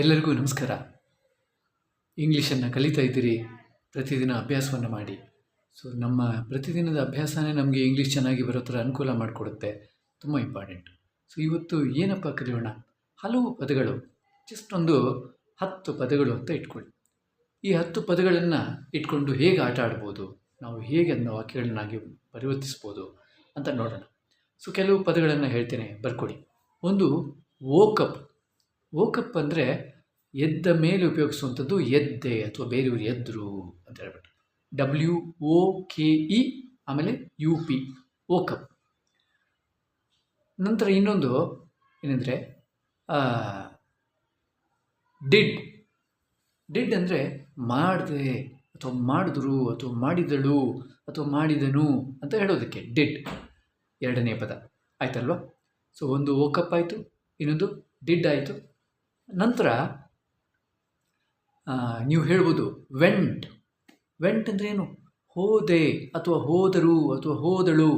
ಎಲ್ಲರಿಗೂ ನಮಸ್ಕಾರ. ಇಂಗ್ಲೀಷನ್ನು ಕಲಿತಾ ಇದ್ದೀರಿ, ಪ್ರತಿದಿನ ಅಭ್ಯಾಸವನ್ನು ಮಾಡಿ. ಸೊ ನಮ್ಮ ಪ್ರತಿದಿನದ ಅಭ್ಯಾಸನೇ ನಮಗೆ ಇಂಗ್ಲೀಷ್ ಚೆನ್ನಾಗಿ ಬರೋ ಥರ ಅನುಕೂಲ ಮಾಡಿಕೊಡುತ್ತೆ. ತುಂಬ ಇಂಪಾರ್ಟೆಂಟ್ ಸೊ ಇವತ್ತು ಏನಪ್ಪ ಕಲಿಯೋಣ? ಹಲವು ಪದಗಳು ಜಸ್ಟ್ ಒಂದು ಹತ್ತು ಪದಗಳು ಅಂತ ಇಟ್ಕೊಳ್ಳಿ. ಈ ಹತ್ತು ಪದಗಳನ್ನು ಇಟ್ಕೊಂಡು ಹೇಗೆ ಆಟ ಆಡ್ಬೋದು, ನಾವು ಹೇಗೆ ಅದನ್ನ ವಾಕ್ಯಗಳನ್ನಾಗಿ ಪರಿವರ್ತಿಸ್ಬೋದು ಅಂತ ನೋಡೋಣ. ಸೊ ಕೆಲವು ಪದಗಳನ್ನು ಹೇಳ್ತೇನೆ, ಬರ್ಕೊಡಿ. ಒಂದು ಓಕಪ್ ಓಕಪ್ ಅಂದರೆ ಎದ್ದ ಮೇಲೆ ಉಪಯೋಗಿಸುವಂಥದ್ದು ಎದ್ದೆ ಅಥವಾ ಬೇರೆಯವರು ಎದ್ರು ಅಂತ ಹೇಳ್ಬಿಟ್ಟು. ಡಬ್ಲ್ಯೂ ಒ ಕೆ ಇ ಆಮೇಲೆ ಯು ಪಿ ಓಕಪ್ ನಂತರ ಇನ್ನೊಂದು ಏನಂದರೆ ಡಿಡ್ ಡಿಡ್ ಅಂದರೆ ಮಾಡಿದೆ ಅಥವಾ ಮಾಡಿದ್ರು ಅಥವಾ ಮಾಡಿದಳು ಅಥವಾ ಮಾಡಿದನು ಅಂತ ಹೇಳೋದಕ್ಕೆ ಡಿಡ್ ಎರಡನೇ ಪದ. ಆಯ್ತಲ್ವಾ? ಸೊ ಒಂದು ಓಕಪ್ ಆಯಿತು, ಇನ್ನೊಂದು ಡಿಡ್ ಆಯಿತು. ನಂತರ ನೀವು ಹೇಳ್ಬೋದು, ವೆಂಟ್. ವೆಂಟ್ ಅಂದರೆ ಏನು? ಹೋದೆ ಅಥವಾ ಹೋದರು ಅಥವಾ ಹೋದಳು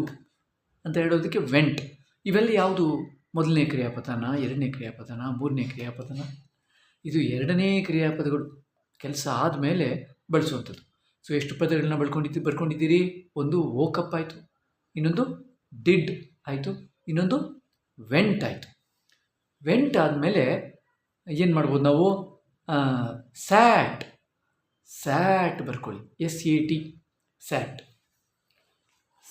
ಅಂತ ಹೇಳೋದಕ್ಕೆ ವೆಂಟ್. ಇವೆಲ್ಲ ಯಾವುದು? ಮೊದಲನೇ ಕ್ರಿಯಾಪದನ ಎರಡನೇ ಕ್ರಿಯಾಪದನ ಮೂರನೇ ಕ್ರಿಯಾಪದನ ಇದು ಎರಡನೇ ಕ್ರಿಯಾಪದಗಳು. ಕೆಲಸ ಆದಮೇಲೆ ಬಳಸುವಂಥದ್ದು. ಸೊ ಎಷ್ಟು ಪದಗಳನ್ನ ಬಳ್ಕೊಂಡಿದ್ದು, ಬರ್ಕೊಂಡಿದ್ದೀರಿ? ಒಂದು ವೋಕಪ್ ಆಯಿತು. ಇನ್ನೊಂದು ಡಿಡ್ ಆಯಿತು. ಇನ್ನೊಂದು ವೆಂಟ್ ಆಯಿತು. ವೆಂಟ್ ಆದಮೇಲೆ ಏನು ಮಾಡ್ಬೋದು ನಾವು? ಸ್ಯಾಟ್. ಸ್ಯಾಟ್ ಬರ್ಕೊಳ್ಳಿ. S A T. Sat.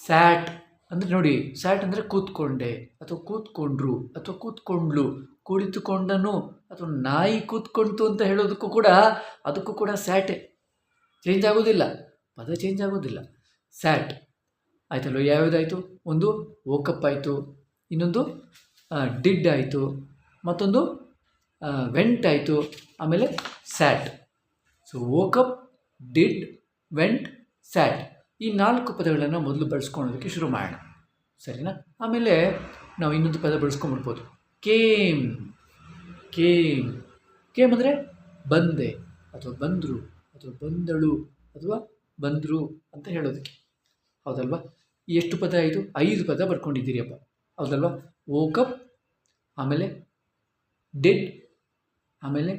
Sat ಅಂದರೆ ನೋಡಿ, ಸ್ಯಾಟ್ ಅಂದರೆ ಕೂತ್ಕೊಂಡೆ ಅಥವಾ ಕೂತ್ಕೊಂಡ್ರು ಅಥವಾ ಕೂತ್ಕೊಂಡ್ಲು ಕುಳಿತುಕೊಂಡನು ಅಥವಾ ನಾಯಿ ಕೂತ್ಕೊಂಡ್ತು ಅಂತ ಹೇಳೋದಕ್ಕೂ ಕೂಡ ಅದಕ್ಕೂ ಕೂಡ ಸ್ಯಾಟೆ. ಚೇಂಜ್ ಆಗೋದಿಲ್ಲ. ಪದ ಚೇಂಜ್ ಆಗೋದಿಲ್ಲ. ಸ್ಯಾಟ್. ಆಯ್ತಲ್ವ? ಯಾವ್ಯಾವುದಾಯಿತು? ಒಂದು, ಓಕಪ್ ಆಯಿತು. ಇನ್ನೊಂದು ಡಿಡ್ ಆಯಿತು. ಮತ್ತೊಂದು ವೆಂಟ್ ಆಯಿತು. ಆಮೇಲೆ sat so woke up did went sat ಈ ನಾಲ್ಕು ಪದಗಳನ್ನು ಮೊದಲು ಬಳಸ್ಕೊಳ್ಳೋದಕ್ಕೆ ಶುರು ಮಾಡೋಣ. ಸರಿನಾ? ಆಮೇಲೆ ನಾವು ಇನ್ನೊಂದು ಪದ ಬಳಸ್ಕೊಂಡ್ಬಿಡ್ಬೋದು ಕೇಮ್ ಕೇಮ್ ಕೇಮ್ ಅಂದರೆ ಬಂದೆ, ಅಥವಾ ಬಂದರು, ಅಥವಾ ಬಂದಳು, ಅಥವಾ ಬಂದರು ಅಂತ ಹೇಳೋದಕ್ಕೆ. ಹೌದಲ್ವಾ? ಎಷ್ಟು ಪದ ಆಯಿತು ಐದು ಪದ ಬರ್ಕೊಂಡಿದ್ದೀರಿಯಪ್ಪ ಹೌದಲ್ವಾ? ವೋಕಪ್ ಆಮೇಲೆ ಡಿಡ್ ಆಮೇಲೆ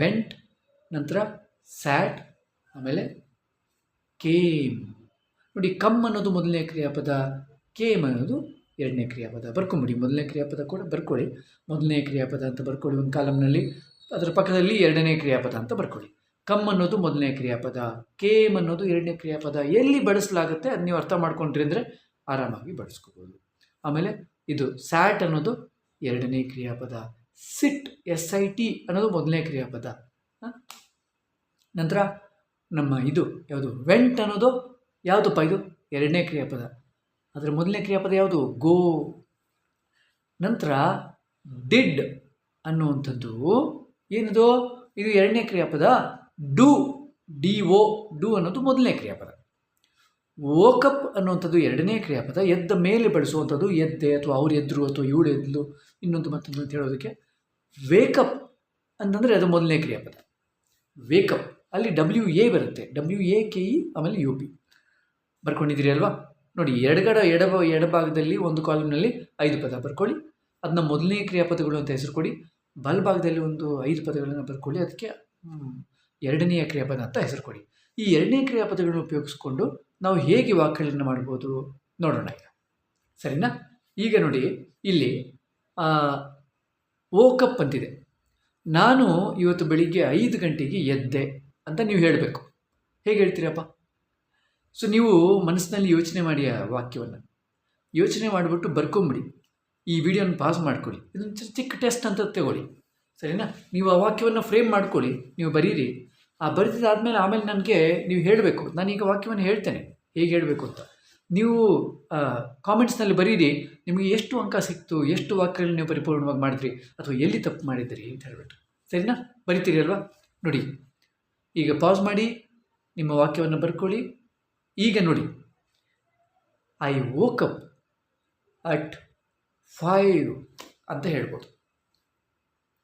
ವೆಂಟ್ ನಂತರ ಸ್ಯಾಟ್ ಆಮೇಲೆ ಕೇಮ್ ನೋಡಿ ಕಮ್ ಅನ್ನೋದು ಮೊದಲನೇ ಕ್ರಿಯಾಪದ ಕೇಮ್ ಅನ್ನೋದು ಎರಡನೇ ಕ್ರಿಯಾಪದ. ಬರ್ಕೊಂಬಿಡಿ, ಮೊದಲನೇ ಕ್ರಿಯಾಪದ ಕೂಡ ಬರ್ಕೊಳ್ಳಿ. ಮೊದಲನೇ ಕ್ರಿಯಾಪದ ಅಂತ ಬರ್ಕೊಳ್ಳಿ ಒಂದು ಕಾಲಮ್ನಲ್ಲಿ. ಅದರ ಪಕ್ಕದಲ್ಲಿ ಎರಡನೇ ಕ್ರಿಯಾಪದ ಅಂತ ಬರ್ಕೊಳ್ಳಿ. ಕಮ್ ಅನ್ನೋದು ಮೊದಲನೇ ಕ್ರಿಯಾಪದ ಕೇಮ್ ಅನ್ನೋದು ಎರಡನೇ ಕ್ರಿಯಾಪದ. ಎಲ್ಲಿ ಬಳಸಲಾಗುತ್ತೆ ಅದು ನೀವು ಅರ್ಥ ಮಾಡ್ಕೊಂಡ್ರಿ ಅಂದರೆ ಆರಾಮಾಗಿ ಬಳಸ್ಕೋಬೋದು. ಆಮೇಲೆ ಇದು ಸ್ಯಾಟ್ ಅನ್ನೋದು ಎರಡನೇ ಕ್ರಿಯಾಪದ. ಸಿಟ್, ಎಸ್ ಐ ಟಿ ಅನ್ನೋದು ಮೊದಲನೇ ಕ್ರಿಯಾಪದ? ನಂತರ ನಮ್ಮ ಇದು, ಯಾವುದು? ವೆಂಟ್ ಅನ್ನೋದು ಯಾವುದಪ್ಪ ಇದು? ಎರಡನೇ ಕ್ರಿಯಾಪದ. ಅದರ ಮೊದಲನೇ ಕ್ರಿಯಾಪದ ಯಾವುದು? ಗೋ. ನಂತರ ಡಿಡ್ ಅನ್ನುವಂಥದ್ದು ಏನದು? ಇದು ಎರಡನೇ ಕ್ರಿಯಾಪದ. ಡು, ಡಿ ಓ, ಡು ಅನ್ನೋದು ಮೊದಲನೇ ಕ್ರಿಯಾಪದ. ಓಕಪ್ ಅನ್ನುವಂಥದ್ದು ಎರಡನೇ ಕ್ರಿಯಾಪದ. ಎದ್ದ ಮೇಲೆ ಬಳಸುವಂಥದ್ದು ಎದ್ದೆ ಅಥವಾ ಅವ್ರು ಎದ್ರು ಅಥವಾ ಇವಳು ಎದ್ಲು, ಇನ್ನೊಂದು ಮತ್ತೊಂದು ಅಂತ ಹೇಳೋದಕ್ಕೆ ವೇಕಪ್ ಅಂತಂದರೆ ಅದು ಮೊದಲನೇ ಕ್ರಿಯಾಪದ. ವೇಕಪ್, ಅಲ್ಲಿ ಡಬ್ಲ್ಯೂ ಎ ಬರುತ್ತೆ. ಡಬ್ಲ್ಯೂ ಎ ಕೆ ಇ ಆಮೇಲೆ ಯು ಪಿ ಬರ್ಕೊಂಡಿದ್ದೀರಿ ಅಲ್ವಾ? ನೋಡಿ, ಎಡಗಡ ಎಡ ಎಡಭಾಗದಲ್ಲಿ ಒಂದು ಕಾಲಮ್ನಲ್ಲಿ ಐದು ಪದ ಬರ್ಕೊಳ್ಳಿ. ಅದನ್ನ ಮೊದಲನೇ ಕ್ರಿಯಾಪದಗಳು ಅಂತ ಹೆಸರು ಕೊಡಿ. ಬಲಭಾಗದಲ್ಲಿ ಒಂದು ಐದು ಪದಗಳನ್ನು ಬರ್ಕೊಳ್ಳಿ. ಅದಕ್ಕೆ ಎರಡನೆಯ ಕ್ರಿಯಾಪದ ಅಂತ ಹೆಸರು ಕೊಡಿ. ಈ ಎರಡನೇ ಕ್ರಿಯಾಪದಗಳನ್ನು ಉಪಯೋಗಿಸ್ಕೊಂಡು ನಾವು ಹೇಗೆ ವಾಕ್ಯಗಳನ್ನು ಮಾಡ್ಬೋದು ನೋಡೋಣ ಈಗ. ಸರಿನಾ? ಈಗ ನೋಡಿ, ಇಲ್ಲಿ ಓಕಪ್ ಅಂತಿದೆ ನಾನು ಇವತ್ತು ಬೆಳಿಗ್ಗೆ ಐದು ಗಂಟೆಗೆ ಎದ್ದೆ ಅಂತ ನೀವು ಹೇಳಬೇಕು. ಹೇಗೆ ಹೇಳ್ತೀರಪ್ಪ? ಸೊ ನೀವು ಮನಸ್ಸಿನಲ್ಲಿ ಯೋಚನೆ ಮಾಡಿ ಆ ವಾಕ್ಯವನ್ನು? ಯೋಚನೆ ಮಾಡಿಬಿಟ್ಟು ಬರ್ಕೊಂಬಿಡಿ. ಈ ವಿಡಿಯೋನ ಪಾಸ್ ಮಾಡ್ಕೊಳ್ಳಿ. ಇದೊಂದು ಚಿಕ್ಕ ಚಿಕ್ಕ ಟೆಸ್ಟ್ ಅಂತ ತಗೊಳ್ಳಿ. ಸರಿನಾ? ನೀವು ಆ ವಾಕ್ಯವನ್ನು ಫ್ರೇಮ್ ಮಾಡ್ಕೊಳ್ಳಿ. ನೀವು ಬರೀರಿ. ಆ ಬರೆದಿದ್ದಾದಮೇಲೆ ಆಮೇಲೆ ನನಗೆ ನೀವು ಹೇಳಬೇಕು. ನಾನೀಗ ವಾಕ್ಯವನ್ನು ಹೇಳ್ತೇನೆ. ಹೇಗೆ ಹೇಳಬೇಕು ಅಂತ. ನೀವು ಕಾಮೆಂಟ್ಸ್ನಲ್ಲಿ ಬರೀರಿ, ನಿಮಗೆ ಎಷ್ಟು ಅಂಕ ಸಿಕ್ತು, ಎಷ್ಟು ವಾಕ್ಯಗಳನ್ನ ನೀವು ಪರಿಪೂರ್ಣವಾಗಿ ಮಾಡಿದ್ರಿ, ಅಥವಾ ಎಲ್ಲಿ ತಪ್ಪು ಮಾಡಿದ್ರಿ ಅಂತ ಹೇಳ್ಬಿಟ್ಟು. ಸರಿನಾ? ಬರಿತೀರಿ ಅಲ್ವಾ? ನೋಡಿ, ಈಗ ಪಾಸ್ ಮಾಡಿ, ನಿಮ್ಮ ವಾಕ್ಯವನ್ನು ಬರ್ಕೊಳ್ಳಿ. ಈಗ ನೋಡಿ ಐ ವೋಕಪ್ ಅಟ್ ಫೈವ್ ಅಂತ ಹೇಳ್ಬೋದು.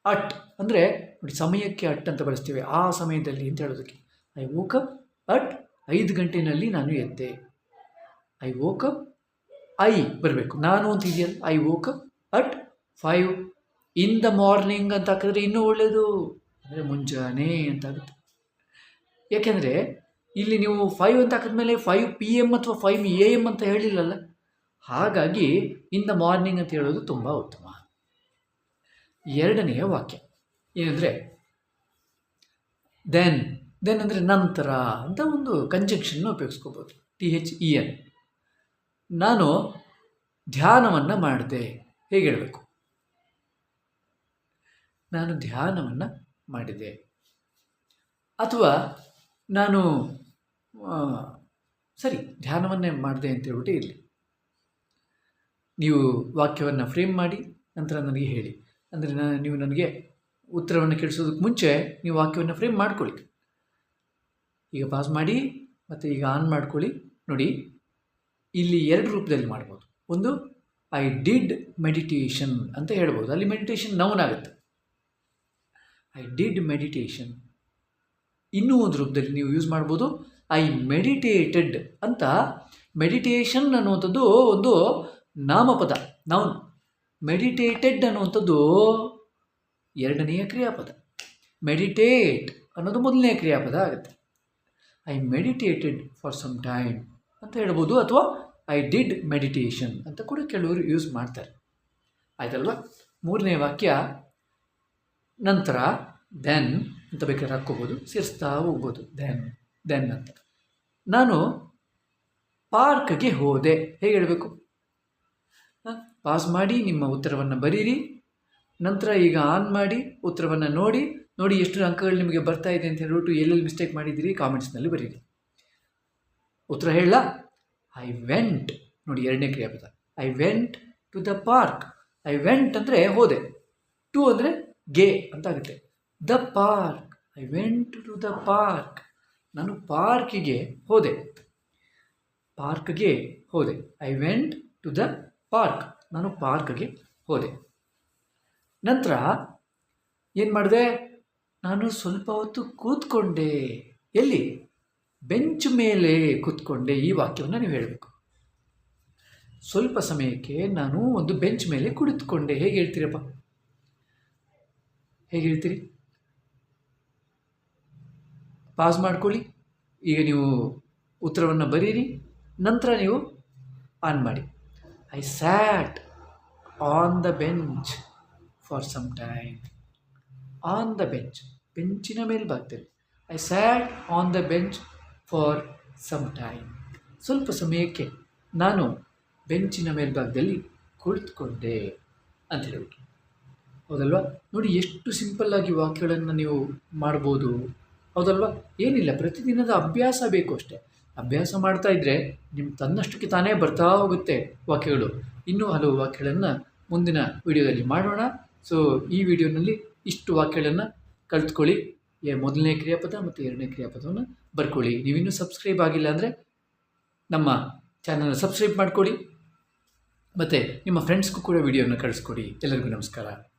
ಅಟ್ ಅಂದರೆ, ನೋಡಿ, ಸಮಯಕ್ಕೆ ಅಟ್ ಅಂತ ಬಳಸ್ತೀವಿ, ಆ ಸಮಯದಲ್ಲಿ ಅಂತ ಹೇಳೋದಕ್ಕೆ. ಐ ವೋಕಪ್ ಅಟ್ ಐದು ಗಂಟೆನಲ್ಲಿ ನಾನು ಎದ್ದೆ. ಐ ವೋಕಪ್ ಐ ಬರಬೇಕು. ನಾನು ಅಂತ ಇದೆಯಲ್ಲ I woke up at five in the morning ಅಂತ ಹಾಕಿದ್ರೆ ಇನ್ನೂ ಒಳ್ಳೆಯದು ಅಂದರೆ ಮುಂಜಾನೆ ಅಂತ ಆಗುತ್ತೆ. ಯಾಕೆಂದರೆ ಇಲ್ಲಿ ನೀವು ಫೈವ್ ಅಂತ ಹಾಕಿದ್ಮೇಲೆ ಫೈವ್ ಪಿ ಎಂ ಅಥವಾ ಫೈವ್ ಎ ಎಂ ಅಂತ ಹೇಳಿಲ್ಲಲ್ಲ? ಹಾಗಾಗಿ ಇನ್ ದ ಮಾರ್ನಿಂಗ್ ಅಂತ ಹೇಳೋದು ತುಂಬ ಉತ್ತಮ. ಎರಡನೆಯ ವಾಕ್ಯ. ಏನಂದರೆ ದೆನ್ ದೆನ್ ಅಂದರೆ ನಂತರ ಅಂತ ಒಂದು ಕಂಜಂಕ್ಷನ್ನ ಉಪಯೋಗಿಸ್ಕೋಬೋದು. ಟಿ ಹೆಚ್ ಇ ಎನ್ ನಾನು ಧ್ಯಾನವನ್ನು ಮಾಡಿದೆ. ಹೇಗೆ ಹೇಳಬೇಕು ನಾನು ಧ್ಯಾನವನ್ನು ಮಾಡಿದೆ. ಅಥವಾ ನಾನು ಸರಿ, ಧ್ಯಾನವನ್ನೇ ಮಾಡಿದೆ ಅಂತ ಹೇಳ್ಬಿಟ್ಟು ಇರಲಿ. ನೀವು ವಾಕ್ಯವನ್ನು ಫ್ರೇಮ್ ಮಾಡಿ, ನಂತರ ನನಗೆ ಹೇಳಿ. ಅಂದರೆ ನಾನು ನೀವು ನನಗೆ ಉತ್ತರವನ್ನು ಕೇಳಿಸೋದಕ್ಕೆ ಮುಂಚೆ ನೀವು ವಾಕ್ಯವನ್ನು ಫ್ರೇಮ್ ಮಾಡ್ಕೊಳ್ಳಿ. ಈಗ ಪಾಸ್ ಮಾಡಿ, ಮತ್ತು ಈಗ ಆನ್ ಮಾಡ್ಕೊಳ್ಳಿ. ನೋಡಿ ಇಲ್ಲಿ ಎರಡು ರೂಪದಲ್ಲಿ ಮಾಡ್ಬೋದು. ಒಂದು ಐ ಡಿಡ್ ಮೆಡಿಟೇಷನ್ ಅಂತ ಹೇಳ್ಬೋದು. ಅಲ್ಲಿ ಮೆಡಿಟೇಷನ್ ನೌನ್ ಆಗುತ್ತೆ. ಐ ಡಿಡ್ ಮೆಡಿಟೇಷನ್ ಇನ್ನೂ ಒಂದು ರೂಪದಲ್ಲಿ ನೀವು ಯೂಸ್ ಮಾಡ್ಬೋದು. ಐ ಮೆಡಿಟೇಟೆಡ್ ಅಂತ ಮೆಡಿಟೇಷನ್ ಅನ್ನುವಂಥದ್ದು ಒಂದು ನಾಮಪದ ನೌನ್ ಮೆಡಿಟೇಟೆಡ್ ಅನ್ನುವಂಥದ್ದು ಎರಡನೆಯ ಕ್ರಿಯಾಪದ. ಮೆಡಿಟೇಟ್ ಅನ್ನೋದು ಮೊದಲನೇ ಕ್ರಿಯಾಪದ ಆಗುತ್ತೆ. I meditated for some time ಅಂತ ಹೇಳ್ಬೋದು ಅಥವಾ ಐ ಡಿಡ್ ಮೆಡಿಟೇಷನ್ ಅಂತ ಕೂಡ ಕೆಲವರು ಯೂಸ್ ಮಾಡ್ತಾರೆ. ಆಯ್ತಲ್ವ? ಮೂರನೇ ವಾಕ್ಯ, ನಂತರ ದೆನ್ ಅಂತ ಬೇಕಾದ್ರೆ ಹಾಕ್ಕೋಬೋದು, ಸೇರಿಸ್ತಾ ಹೋಗ್ಬೋದು ದೆನ್ ದೆನ್ ಅಂತ. ನಾನು ಪಾರ್ಕ್ಗೆ ಹೋದೆ. ಹೇಗೆ ಹೇಳಬೇಕು? ಪಾಸ್ ಮಾಡಿ, ನಿಮ್ಮ ಉತ್ತರವನ್ನು ಬರೀರಿ. ನಂತರ ಈಗ ಆನ್ ಮಾಡಿ, ಉತ್ತರವನ್ನು ನೋಡಿ ನೋಡಿ ಎಷ್ಟು ಅಂಕಗಳು ನಿಮಗೆ ಬರ್ತಾ ಇದೆ ಅಂತ ಹೇಳ್ಬಿಟ್ಟು ಎಲ್ಲೆಲ್ಲಿ ಮಿಸ್ಟೇಕ್ ಮಾಡಿದ್ದೀರಿ? ಕಾಮೆಂಟ್ಸ್ನಲ್ಲಿ ಬರೀರಿ. ಉತ್ತರ ಹೇಳ ಐ ವೆಂಟ್ ನೋಡಿ ಎರಡನೇ ಕ್ರಿಯಾಪದ. I went to the park I went ಅಂದರೆ ಹೋದೆ. ಟು ಅಂದರೆ ಗೆ ಅಂತ ಆಗುತ್ತೆ. The park I went to the park ನಾನು ಪಾರ್ಕಿಗೆ ಹೋದೆ. ಪಾರ್ಕ್ಗೆ ಹೋದೆ. I went to the park ನಾನು ಪಾರ್ಕ್ಗೆ ಹೋದೆ. ನಂತರ ಏನು ಮಾಡಿದೆ? ನಾನು ಸ್ವಲ್ಪ ಹೊತ್ತು ಕೂತ್ಕೊಂಡೆ. ಎಲ್ಲಿ? ಬೆಂಚ್ ಮೇಲೆ ಕೂತ್ಕೊಂಡೆ ಈ ವಾಕ್ಯವನ್ನು ನೀವು ಹೇಳಬೇಕು. ಸ್ವಲ್ಪ ಸಮಯಕ್ಕೆ ನಾನು ಒಂದು ಬೆಂಚ್ ಮೇಲೆ ಕುಳಿತುಕೊಂಡೆ. ಹೇಗೆ ಹೇಳ್ತೀರಪ್ಪ? ಹೇಗೆ ಹೇಳ್ತೀರಿ? ಪಾಸ್ ಮಾಡ್ಕೊಳ್ಳಿ. ಈಗ ನೀವು ಉತ್ತರವನ್ನು ಬರೀರಿ. ನಂತರ ನೀವು ಆನ್ ಮಾಡಿ. I sat on the bench for some time on the bench ಬೆಂಚಿನ ಮೇಲೆ ಬರ್ತೀರಿ I sat on the bench for some time. ಸ್ವಲ್ಪ ಸಮಯಕ್ಕೆ ನಾನು ಬೆಂಚಿನ ಮೇಲ್ಭಾಗದಲ್ಲಿ ಕುಳಿತುಕೊಂಡೆ ಅಂತ ಹೇಳ್ಬಿಟ್ಟು. ಹೌದಲ್ವಾ? ನೋಡಿ ಎಷ್ಟು ಸಿಂಪಲ್ಲಾಗಿ ವಾಕ್ಯಗಳನ್ನು ನೀವು ಮಾಡ್ಬೋದು. ಹೌದಲ್ವಾ? ಏನಿಲ್ಲ, ಪ್ರತಿದಿನದ ಅಭ್ಯಾಸ ಬೇಕು ಅಷ್ಟೇ. ಅಭ್ಯಾಸ ಮಾಡ್ತಾ ಇದ್ದರೆ ನಿಮ್ಮ ತನ್ನಷ್ಟಕ್ಕೆ ತಾನೇ ಬರ್ತಾ ಹೋಗುತ್ತೆ ವಾಕ್ಯಗಳು. ಇನ್ನೂ ಹಲವು ವಾಕ್ಯಗಳನ್ನು ಮುಂದಿನ ವಿಡಿಯೋದಲ್ಲಿ ಮಾಡೋಣ. ಸೊ ಈ ವಿಡಿಯೋನಲ್ಲಿ ಇಷ್ಟು ವಾಕ್ಯಗಳನ್ನು ಕಲ್ತ್ಕೊಳ್ಳಿ. ಮೊದಲನೇ ಕ್ರಿಯಾಪದ ಮತ್ತು ಎರಡನೇ ಕ್ರಿಯಾಪದವನ್ನು ಬರ್ಕೊಳ್ಳಿ. ನೀವಿನ್ನೂ ಸಬ್ಸ್ಕ್ರೈಬ್ ಆಗಿಲ್ಲ ಅಂದರೆ ನಮ್ಮ ಚಾನಲ್ನ ಸಬ್ಸ್ಕ್ರೈಬ್ ಮಾಡಿಕೊಡಿ. ಮತ್ತು ನಿಮ್ಮ ಫ್ರೆಂಡ್ಸ್ಗೂ ಕೂಡ ವಿಡಿಯೋನ ಕಳಿಸ್ಕೊಡಿ. ಎಲ್ಲರಿಗೂ ನಮಸ್ಕಾರ.